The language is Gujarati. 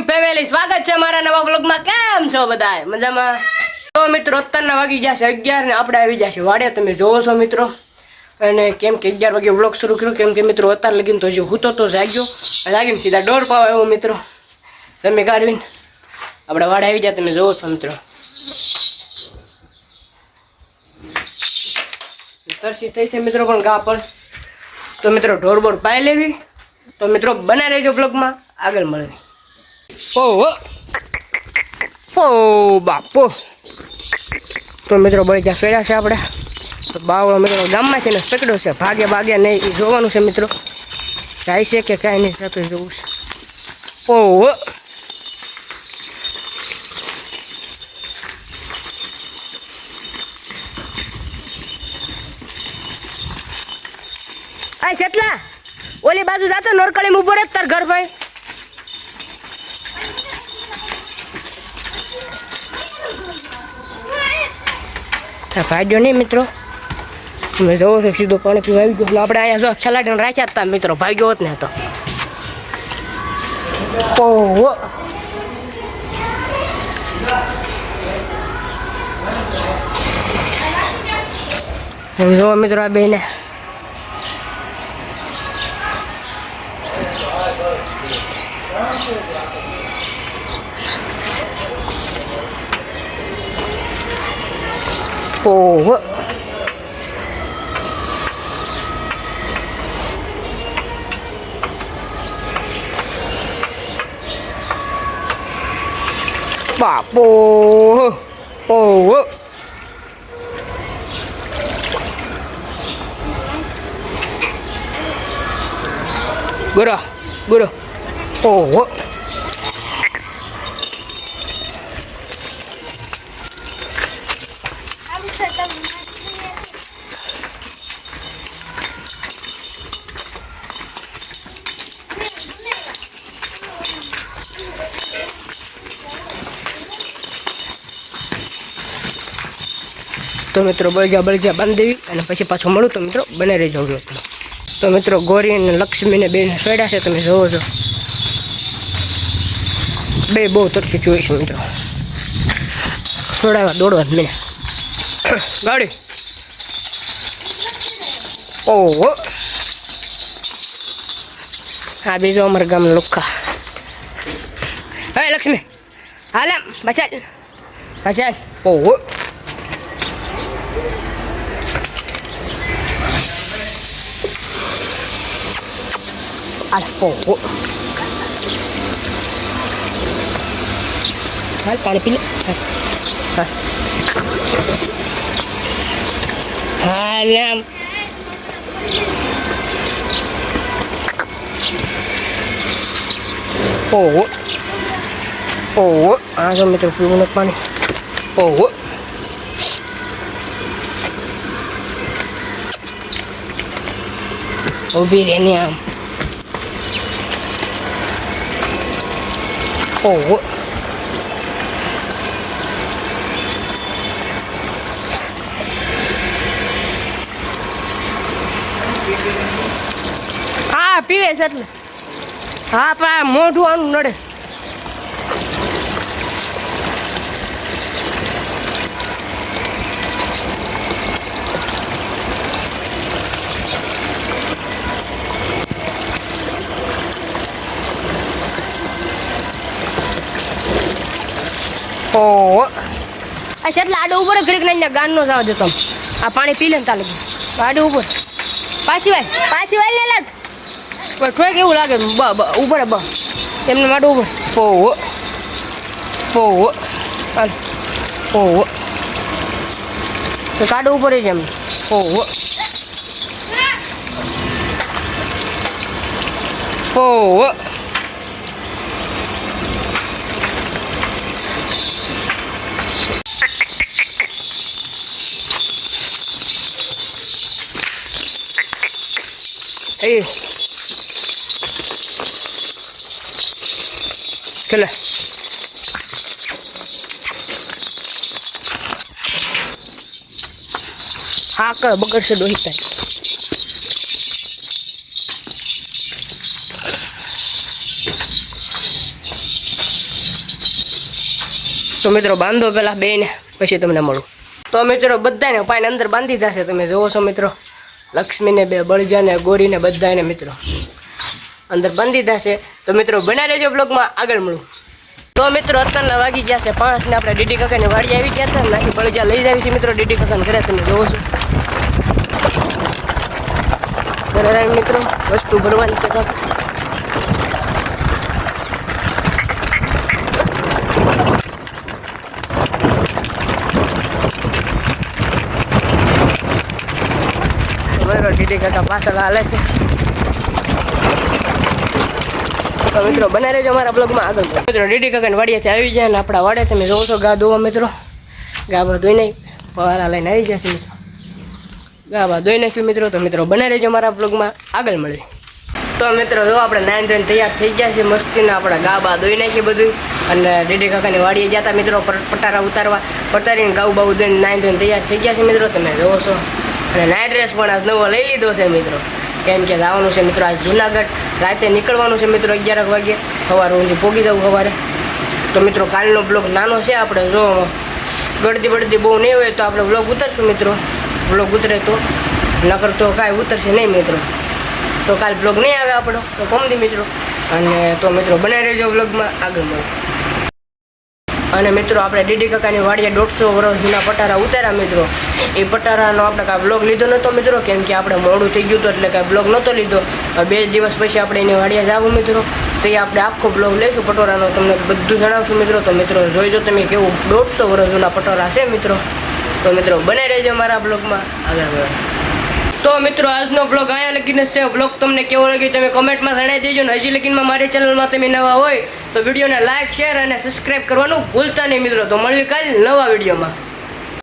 યુટ્યુબ ફેમિલી સ્વાગત છે મારા નવા બ્લોગમાં કેમ છો બધા મજામાં? તો મિત્રો, અત્યારના વાગી જશે અગિયાર ને આપણે આવી જશે વાડે. તમે જોવો છો મિત્રો. અને કેમ કે અગિયાર વાગે વ્લોગ શરૂ કર્યું. કેમ કે મિત્રો, અત્યારે લગીને તો હજી હું તો જાગ્યો. જાગીને સીધા દોઢ પાવ આવ્યો મિત્રો. તમે કાઢવીને આપણે વાડે આવી જાય તમે જોવો છો મિત્રો. તરસી થઈ છે મિત્રો, પણ ગા પણ તો મિત્રો, ઢોરબોર પાઈ લેવી. તો મિત્રો, બનાવી રહેજો બ્લોગમાં આગળ મળે ઓહો ઓ બાપો. તો મિત્રો બળી જ્યાં ફેર્યા છે આપણે. તો બાવળો મિત્રો ગામમાં છે ને પકડ્યો છે. ભાગે ભાગે નહીં જોવાનું છે મિત્રો. જાય છે કે કાંઈ નહીં સાથે જોવું છે. ઓહો આ શેતલા, ઓલી બાજુ જાતો નોરકળી ઊભો રે તાર ઘર ભાઈ. આ ભાગ્યો નહીં મિત્રો. તમે જોવો છો સીધું પાણી પીવા આવી ગયો. આપણે અહીંયા જો ખેલાડીને રાખ્યા હતા મિત્રો. ભાગ્યો હોત ને તો. ઓહો. જોવો મિત્રો આ બેને. ઓહો બાપો ઓહો ગુરો ગુરો ઓહો તો મિત્રો બળજા બળજા બાંધી દેવી અને પછી પાછું મળું તો મિત્રો બને રહેજો વ્લોગમાં તો મિત્રો ગોરી અને લક્ષ્મીને બેન સોડ્યા છે, તમે જોવો છો. બે બહુ તરફી જોઈશું મિત્રો. સોડાવા દોડવા મને ગાડી. ઓહો. હા બીજો અમારા ગામના લુખા. હવે લક્ષ્મી. હાલ એમ બસાલ બસાલ ઓહો al fuego. Al પાણી પી લે હા હાલ આમ ઓહો ઓહો આ જો મિત્રો પીવું નથી પાણી ઓહો ઊભી રહેની આમ ઓહો હા પીવે છે એટલે. હા પણ મોઢું આનું નડે. ઓહો આ છે એટલે ઉપર ઘડીક લઈને ગાન નો જાવ દે તમે. આ પાણી પી લે ને તાલે. આડો ઉપર. પાછી વાય પાછી વાય લે લાટ પણ થોડીક એવું લાગે બ બ, ઉપર બ. એમને માટો ઉપર. ઓહો ઓહો હાલ. ઓહો તો કાડો ઉપર જ એમ. ઓહો ઓહો Ey. Kele. હા કર બગડશે ડોહી તારી તો મિત્રો બાંધો પેલા બેને પછી તમને મળું તો મિત્રો બધાને પાણી અંદર બાંધી જશે તમે જોવો છો મિત્રો લક્ષ્મીને બે બળજાને, ગોરીને બધાને મિત્રો. અંદર બંધી થશે. તો મિત્રો, બના રહેજો બ્લોગમાં આગળ મળું. તો મિત્રો, અત્યારના વાગી ગયા છે પાંચ ને આપણે ડીડી કાકાની વાડી આવી ગયા છે. નાખી બળજા લઈ જાવી છે મિત્રો. ડીડી કાકાને ઘરે તમે જોવો છો. ઘરે મિત્રો, વસ્તુ ભરવાની છે મારો ડીડી કાકા પાછળ હાલે છે. તો મિત્રો બના રહેજો અમારા બ્લોગમાં આગળ મિત્રો, ડીડી કાકાને વાડિયાથી આવી જાય ને આપણા વાડે તમે જોવો છો ગા ધોવા, મિત્રો. ગા બા ધોઈ નહીં પવારા લઈને આવી ગયા છે મિત્રો. ગા ધોઈ નાખ્યું, મિત્રો. તો મિત્રો બના રહેજો અમારા બ્લોગમાં આગળ મળી તો મિત્રો, જો આપણે નાઈન ધોઈને તૈયાર થઈ ગયા છે મસ્તીના આપણા ગા બા ધોઈ નાખીએ બધું. અને ડીડી કાકાની વાડીએ ગયા હતા, મિત્રો પટારા ઉતારવા. પટારીને ગાઉ બાઉ ધોઈને નાઈન ધોઈને તૈયાર થઈ ગયા છે, મિત્રો. તમે જોવો છો. અને નાઇટ ડ્રેસ પણ આજ નવો લઈ લીધો છે મિત્રો. કેમ કે જવાનું છે મિત્રો આજ જુનાગઢ. રાતે નીકળવાનું છે મિત્રો અગિયાર વાગે. સવારે ઊંધી પોગી જવું સવારે. તો મિત્રો કાલનો બ્લોગ નાનો છે આપણે. જો ગળદી બળદી બહુ નહીં હોય તો આપણે બ્લોગ ઉતરશું મિત્રો. બ્લોગ ઉતરે તો. નકર તો કાંઈ ઉતરશે નહીં મિત્રો. તો કાલ બ્લોગ નહીં આવે આપણો. તો કમદી મિત્રો. અને તો મિત્રો બનાવી રહેજો બ્લોગમાં આગળ મળો અને મિત્રો, આપણે ડીડી કાકાની વાડીએ દોઢસો વર્ષ જૂના પટારા ઉતાર્યા મિત્રો. એ પટારાનો આપણે કાંઈ બ્લોગ લીધો નહોતો મિત્રો, કેમ કે આપણે મોડું થઈ ગયું હતું એટલે કાંઈ બ્લોગ નહોતો લીધો. બે દિવસ પછી આપણે એની વાડીએ જાવું મિત્રો. તો એ આપણે આખો બ્લોગ લઈશું પટોરાનો તમને બધું જણાવશું મિત્રો. તો મિત્રો જોઈજો તમે કેવું દોઢસો વર્ષ જૂના પટોરા છે મિત્રો. તો મિત્રો બને રહેજો મારા બ્લોગમાં આગળ તો મિત્રો, આજનો બ્લોગ અહીંયા લગીને છે. બ્લોગ તમને કેવો લાગ્યો તમે કમેન્ટમાં જણાવી દેજો ને હજી લગીનમાં મારી ચેનલમાં તમે નવા હોય તો વિડીયોને લાઇક શેર અને સબસ્ક્રાઈબ કરવાનું ભૂલતા નહીં મિત્રો. તો મળવી કાલ નવા વિડીયોમાં